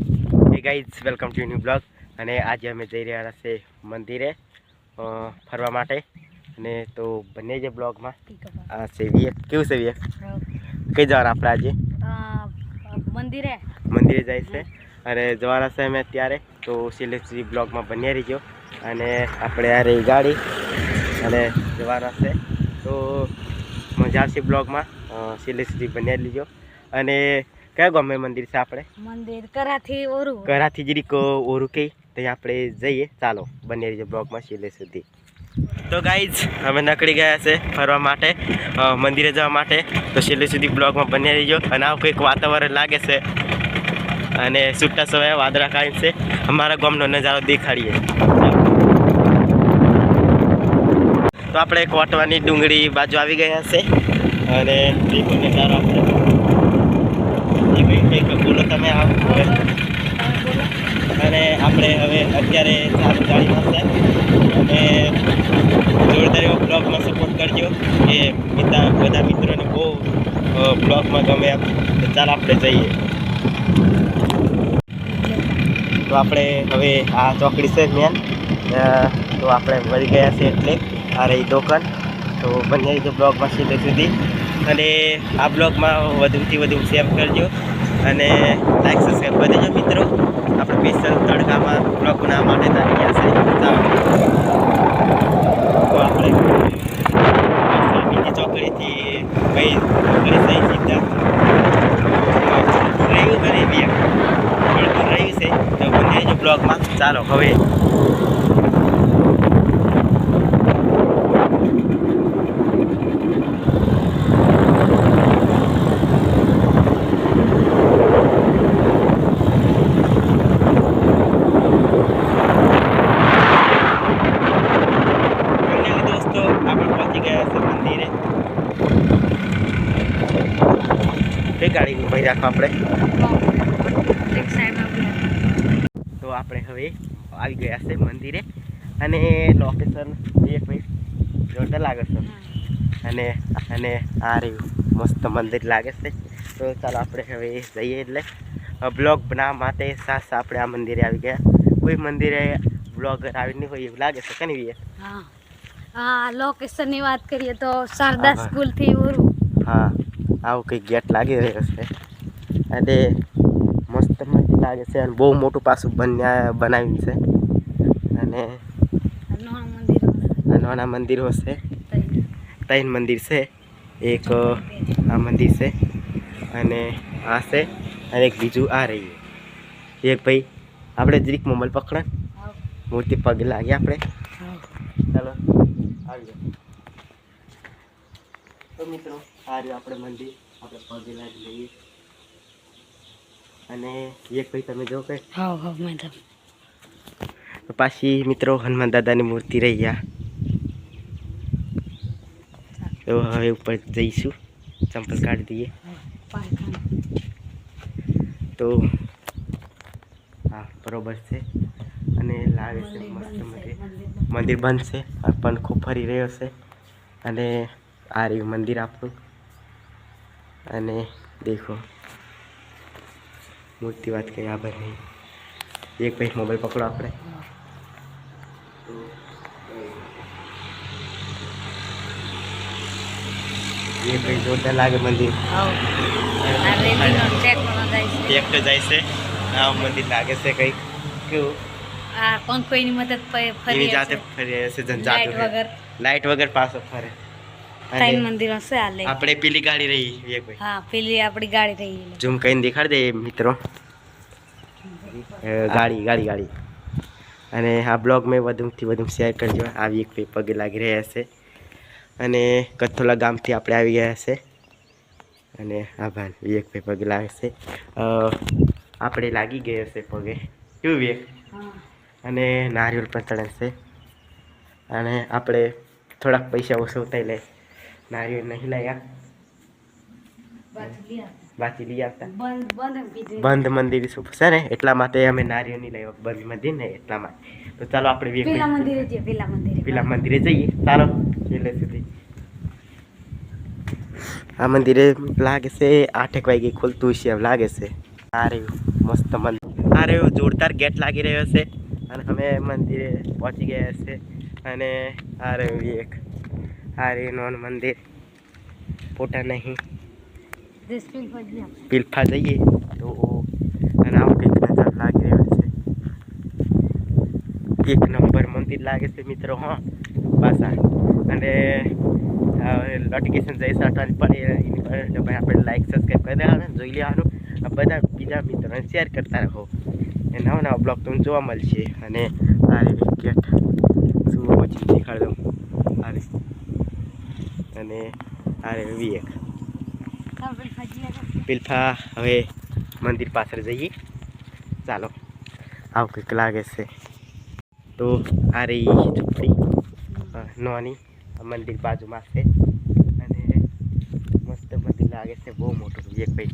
Hey guys welcome to new blog અને આજે અમે જઈ રહ્યા છે મંદિરે ફરવા માટે. અને તો બંને જે બ્લોગમાં આ વિવેક. કેવું વિવેક? કઈ જવાના આપણે આજે? મંદિરે. મંદિરે જાય છે. અને જવાના છે અમે અત્યારે. તો સિલેક્ટ બ્લોગમાં બન્યા રહીજો. અને આપણે આ રહી ગાડી. અને જવાના છે. તો મજા આવશે બ્લોગમાં સિલેક્ટ બન્યા લીજો અને કયા ગમે મંદિર છે આપણે? મંદિર કરાથી ઓરુ. કરાથી જરીકો ઓરું કે ત્યાં આપણે જઈએ. ચાલો બંને રીતે બ્લોકમાં છેલ્લે સુધી. તો ગાઈઝ અમે નકળી ગયા છે ફરવા માટે મંદિરે જવા માટે. તો છેલ્લે સુધી બ્લોગમાં બન્યા રહીજો. અને આવું કંઈક વાતાવરણ લાગે છે. અને છૂટા સમયે વાદળા કાઢી છે. અમારા ગામનો નજારો દેખાડીએ. તો આપણે કોટવાની ડુંગળી બાજુ આવી ગયા છે. અને નજારો આપણે ભાઈ કંઈક બોલો તમે આવો અને આપણે હવે અત્યારે સારું ગાડીમાં છે. અને જોરદાર એવો બ્લોગમાં સપોર્ટ કરજો. કે બધા બધા મિત્રોને બહુ બ્લોગમાં ગમે એમ. ચાલ આપણે જઈએ. તો આપણે હવે આ ચોકડી છે મેન તો આપણે મળી ગયા છે એટલે આ રહી દોકાન. તો બંને બ્લોગમાં સીધે સુધી. અને આ બ્લોગમાં વધુથી વધુ શેર કરજો. અને લાઈક સબસ્ક્રાઈબ કરી દેજો મિત્રો. આપણે સ્પેશિયલ તડકામાં બ્લોગ બનાવવા માટે તારી છે. આપણે બીજી ચોકડીથી ભાઈ ચોકડી થઈ સીધા. રહ્યું કરી રહ્યું છે, તો બંને જો બ્લોગમાં ચાલો, હવે ફાઇનલી દોસ્તો આપણે પહોંચી ગયા છે મંદિરે કઈ ગાડી ભાઈ રાખો આપણે. તો આપણે હવે આવી ગયા છે મંદિરે. અને લોકેશન એક ભાઈ જોરદાર લાગે છે. અને અને આ રહ્યું. મસ્ત મંદિર લાગે છે. તો ચાલો આપણે હવે જઈએ એટલે. બ્લોગ બનાવવા માટે સાસ આપણે આ મંદિરે આવી ગયા. કોઈ મંદિરે બ્લોગર આવી નહીં હોય એવું લાગે છે કે નહીં હા. લોકેશનની વાત કરીએ તો શારદા સ્કૂલથી સ્કૂલ હા. આવું કંઈક ગેટ લાગી રહ્યો છે. અને મસ્ત મસ્ત લાગે છે અને બહુ મોટું પાછું બન્યા બનાવ્યું છે. અને નાના મંદિરો છે. ત્રણ મંદિર છે. એક આ મંદિર છે. અને આ છે. અને એક બીજું આ રહ્યું એક ભાઈ આપણે જરીક મોબાઈલ પકડે. મૂર્તિ પગે લાગી આપણે. ચાલો આવી જાઓ. તો મિત્રો આ રહ્યું આપણે મંદિર. આપણે પગે લાગી લઈએ અને એક ભાઈ તમે જો કે હા હા મેડમ તો પાછી મિત્રો હનુમાન દાદાની મૂર્તિ રહી ગયા. તો હવે ઉપર જઈશું. ચંપલ કાઢી દઈએ. તો હા બરોબર છે. અને લાવે છે મસ્ત મંદિર. મંદિર બંધ છે પણ ખૂબ ફરી રહ્યો છે. અને આ રહ્યું મંદિર આપણું. અને દેખો મોટી વાત કંઈ આભાર નહીં. એક ભાઈ મોબાઈલ પકડો આપણે. એ ભાઈ જોરદાર લાગે મંદિર. તો જાય છે. આ મંદિર લાગે છે કંઈક. કેવું? આ પંખોઈની મદદ પ- ફરી જાતે ફરી છે જન જાતે વગર. લાઈટ વગર પાછો ફરે. ત્રણ મંદિરો છે આલે આપણે પેલી ગાડી રહી એક ભાઈ હા પેલી આપણી ગાડી રહી. ઝૂમ કરીને દેખાડી દે મિત્રો. ગાડી ગાડી ગાડી. અને આ બ્લોગ મેં વધુથી વધુ શેર કરજો. આવી એક પગે લાગી રહ્યા છે. અને કથોલા ગામથી આપણે આવી ગયા છે. અને આભાર વિવેક ભાઈ પગે લાગે છે. આપણે લાગી ગયા છે પગે. કેવું વિવેક? અને નારિયેળ પણ ચડે છે. અને આપણે થોડાક પૈસા ઓછો થઈ લે નારિયેળ નહીં લાવ્યા બાકી લઈ આવતા. બંધ મંદિર શું છે ને એટલા માટે અમે નારિયેળ નહીં લાવ્યા બંધ મંદિર ને એટલા માટે. તો ચાલો આપણે પેલા મંદિરે જઈએ પેલા મંદિરે. પેલા મંદિરે જઈએ. ચાલો છેલ્લે સુધી. આ મંદિરે લાગે છે આઠેક વાગે ખુલતું છે એમ લાગે છે. આ રહ્યું મસ્ત મંદિર. આ એવું જોરદાર ગેટ લાગી રહ્યો છે. અને અમે મંદિરે પહોંચી ગયા છે. અને આ રહ્યું એક આ રહ્યું નોન મંદિર. પોતા નહીં. પીલફા જઈએ. તો અને આવું કંઈક નજારો લાગી રહ્યો છે. એક નંબર મંદિર લાગે છે મિત્રો હા. પાછા. અને નોટિફિકેશન જઈ સાટવાની પડે. એની પર ભાઈ આપણે લાઈક સબસ્ક્રાઈબ કરી દેવાનું જોઈ લેવાનું. બધા બીજા મિત્રોને શેર કરતા રહો. એ નવા નવા બ્લોગ તમને જોવા મળશે. અને આ રીતે શું પછી દેખાડ દઉં. અને આ રે વિવેક પિલફા હવે મંદિર પાછળ જઈએ. ચાલો. આવું કંઈક લાગે છે. તો આ રહી ઝૂંપડી નોની મંદિર બાજુમાં છે. અને મસ્ત મંદિર લાગે છે બહુ મોટું. એક ભાઈ.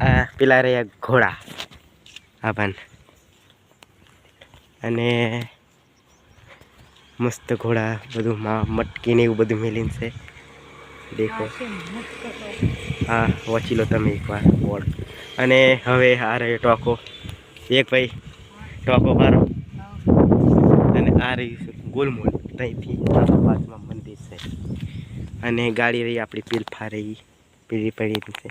આ પેલા રહ્યા ઘોડા. આભાન અને મસ્ત ઘોડા બધું માં મટકીને એવું બધું મેલીને છે. દેખો. હા વાંચી લો તમે એકવાર બોર્ડ. અને હવે આ રહ્યો ટોકો. એક ભાઈ ટોકો મારો. અને આ રહ્યું ગોલમોલ. ત્યાંથી બાજુમાં મંદિર છે. અને ગાડી રહી આપણી પીલફા રહી પીળી પડી છે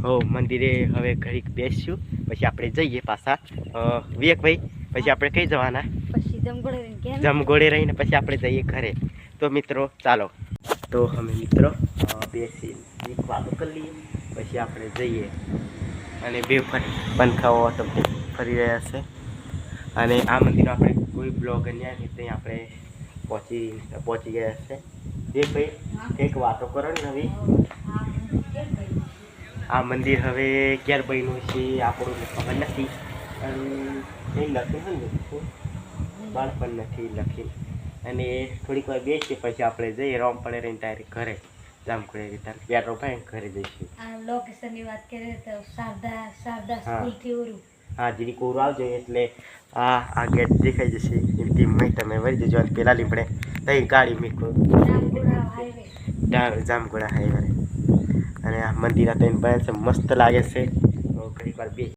હો મંદિરે હવે ઘડીક બેસશું. પછી આપણે જઈએ પાછા. વિવેકભાઈ પછી આપણે કઈ જવાના? જમઘોડે રહીને પછી આપણે જઈએ ઘરે. તો મિત્રો, ચાલો. તો અમે મિત્રો બેસી એક વાતો કરી લઈએ. પછી આપણે જઈએ. અને બે પંખાઓ તમને ફરી રહ્યા છે. અને આ મંદિરમાં આપણે કોઈ બ્લોગ નહીં, ત્યાં આપણે પહોંચી પહોંચી ગયા છે. બે ભાઈ, એક વાતો કરો ને હવે. આ મંદિર હવે ક્યારે બન્યું છે, આપણું ખબર નથી. અને કંઈ લખ્યું છે ને બાળપણ નથી લખી અને થોડીક વાર બેસીએ પછી આપણે જઈએ રોમ પડે રહીને તારી ઘરે જામખોડે રીતે પેટ્રોલ ભાઈ ઘરે જઈશું. આ લોકેશનની વાત કરીએ તો શારદા શારદા હા. સ્કૂલથી ઓરું હા જીરી કોરું આવજો એટલે આ આ ગેટ દેખાઈ જશે. એમથી મય તમે વળી જજો અને પેલા લીમડે તઈ ગાડી મૂકો. જામગોડા હાઈવે અને આ મંદિર આ તઈને બને છે મસ્ત લાગે છે. તો વાર બે ટીચિંગ છે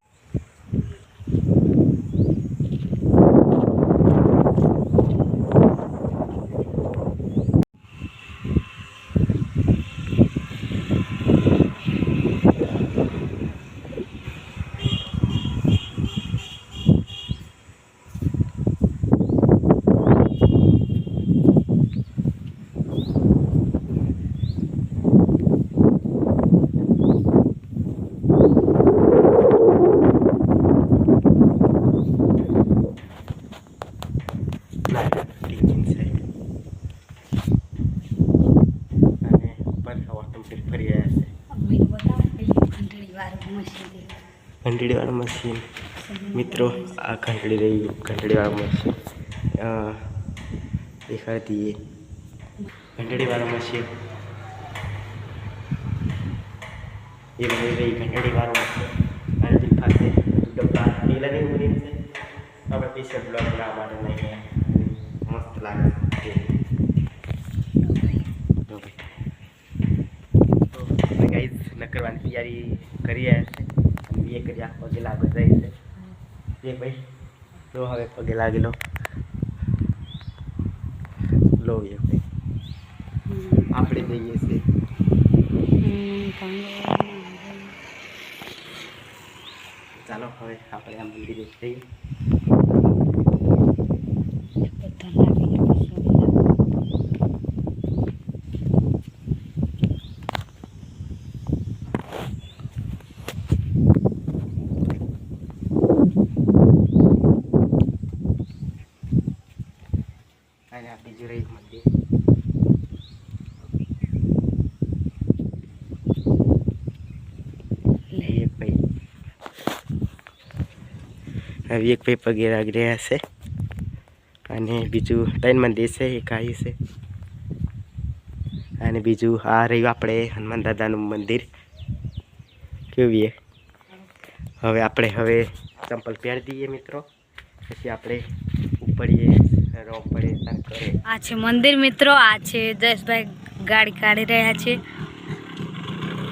અને પરખા ઓટોમેટિક ફરી રહ્યા છે ઘંટડીવાળું મશીન. મિત્રો, આ ઘંટડી રહી ઘંટડીવાળું મશીન દેખાડી દઈએ ઘંટડીવાળું મશીન. એ બની રહી તે પાસે ડબ્બા ટેલરની મશીન છે. આપણે પીછે બ્લોગ બનાવવા માટે લઈને ગયા લાગે છે જો કરવાની તો તૈયારી કરી રહ્યા છે. બે કરી આ પગે લાગે જાય છે. એ ભાઈ, લો હવે પગે લાગી લો લો એ ભાઈ. આપણે જઈએ છીએ. ચાલો, હવે આપણે આ મંદિરે જઈએ. અને આ બીજું રહ્યું મંદિર એક ભાઈ પગે રહ્યા છે અને બીજું ત્રણ મંદિર છે એક આવી છે અને બીજું આ રહ્યું આપણે હનુમાન દાદાનું મંદિર કેવું હવે આપણે હવે ચંપલ પહેરી દઈએ મિત્રો પછી આપણે ઉપડીએ રોપ પડીએ કરે આ છે મંદિર મિત્રો આ છે જયેશભાઈ ગાડી કાઢી રહ્યા છે.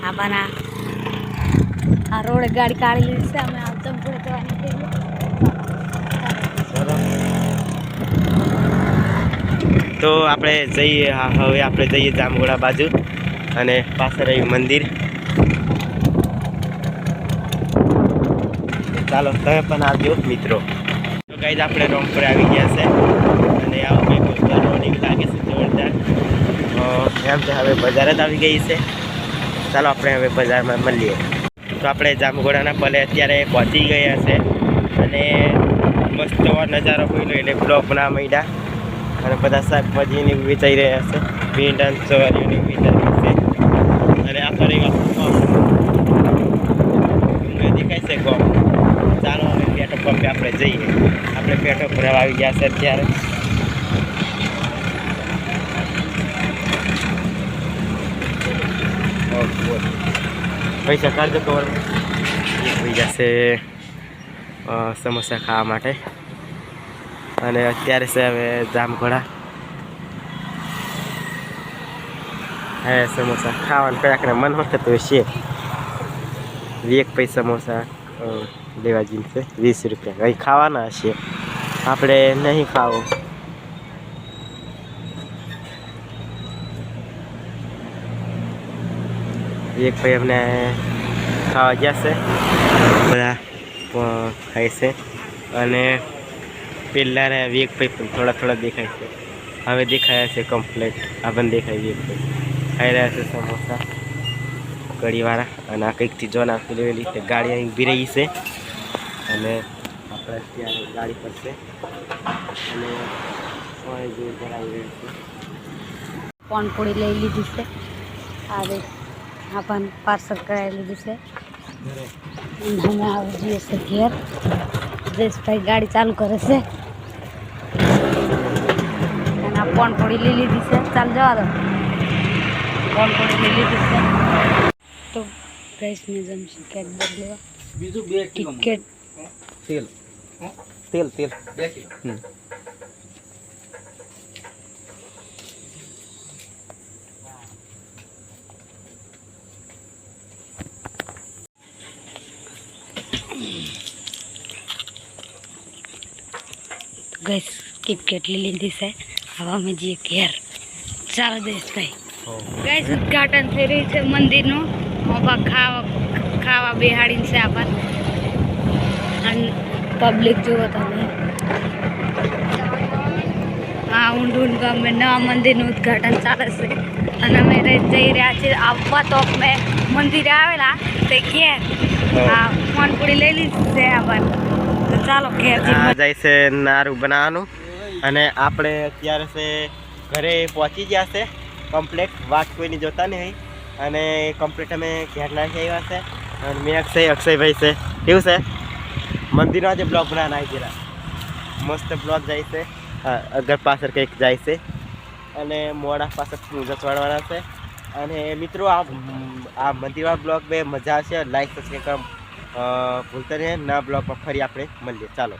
આપણા આ રોડે ગાડી કાઢી લીધી છે અમે આ ચંપુડે તો આપણે જઈએ હવે આપણે જઈએ જામગોડા બાજુ અને પાસે રહ્યું મંદિર. ચાલો તમે પણ આવજો મિત્રો. ગાઈઝ આપણે રોમપુરે આવી ગયા છે. અને આવું કંઈક કરવાની લાગે છે જોરદાર. એમ તો હવે બજાર જ આવી ગઈ છે. ચાલો આપણે હવે બજારમાં મળીએ. તો આપણે જામગોડાના પલે અત્યારે પહોંચી ગયા છે. અને મસ્ત નજારો લો એટલે બ્લોક બનાવવા માંડ્યા. અને બધા શાકભાજીને વેચાઈ રહ્યા છે. ભીંડા ચોરીઓની વેચાઈ રહી છે અને આ ફરી ડુંગળી દેખાય છે ગોમ ચાલો હવે પેટો પંપે આપણે જઈએ આપણે પેટો ભરાવા આવી ગયા છે અત્યારે. પૈસા કાઢજો કવર જશે છે સમોસા ખાવા માટે. અને અત્યારે છે હવે જામઘોડા. હે, સમોસા. ખાવાનું કયાકને મન હોય તો છે એક પૈસા સમોસા લેવા જઈને છે. વીસ રૂપિયા. અહીં ખાવાના હશે. આપણે નહીં ખાવું. એક ભાઈ અમને ખાવા ગયા છે. બધા ખાય છે. અને પહેલાં એક ભાઈ પણ થોડા થોડા દેખાય છે. હવે દેખાયા છે કમ્પ્લેટ આ પણ દેખાય છે એક ભાઈ. ખાઈ રહ્યા છે સમોસા. કઢીવાળા. અને આ કંઈકથી જોન આપી લેલી ગાડી અહીં ઊભી રહી છે. અને આપણે અત્યારે ગાડી પર છે અને પાણી જેવું ભરાઈ રહ્યું છે. કોણપુડી લઈ લીધી છે. આ દેખ આ પણ પાર્સલ કરાવી લીધું છે. અને અમે આવી જઈએ છે ઘેર. જયેશભાઈ ગાડી ચાલુ કરે છે. અને આ પૂરી લઈ લીધી છે. ચાલ જવા દો. કોણપુડી લઈ લીધી છે. તો ગઈશ મેં જમશું. કેક બદલેવા બીજું બે ટિકિટ. તેલ તેલ તેલ. બે કિલો ગઈશ કિટકેટ લઈ લીધી છે? હવે અમે જઈએ ઘેર. ચાલો દેશભાઈ ગઈશ ઉદઘાટન થઈ રહ્યું છે મંદિરનું. મોભા ખાવા ખાવા બેહાડીને છે આપણને પબ્લિક જુઓ તમે. આ ઊંડું ગામે નવા મંદિરનું ઉદઘાટન ચાલે છે. અને અમે જઈ રહ્યા છીએ. આવવા તો અમે મંદિરે આવેલા તે ઘેર. આ મોનપુડી લઈ લીધી છે આપણને તો ચાલો ઘેર જાય છે નારું બનાવવાનું. અને આપણે અત્યારે છે ઘરે પહોંચી ગયા છે. કમ્પ્લેટ વાત કોઈની જોતા નહીં. અને કમ્પ્લેટ અમે ઘેર નાખી આવ્યા છે. અને મેં અક્ષય અક્ષયભાઈ છે. કેવું છે? મંદિરનો જે બ્લોક બનાવવા આવી ગયેલા. મસ્ત બ્લોક જાય છે. અગર પાછળ કંઈક જાય છે. અને મોડા પાછળ જચવાડવાના છે. અને મિત્રો, આ આ મંદિરવાળા બ્લોક બે મજા આવશે. લાઈક સબસ્ક્રાઈબ કરવા ભૂલતા નહીં. ના બ્લોગમાં ફરી આપણે મળીએ. ચાલો.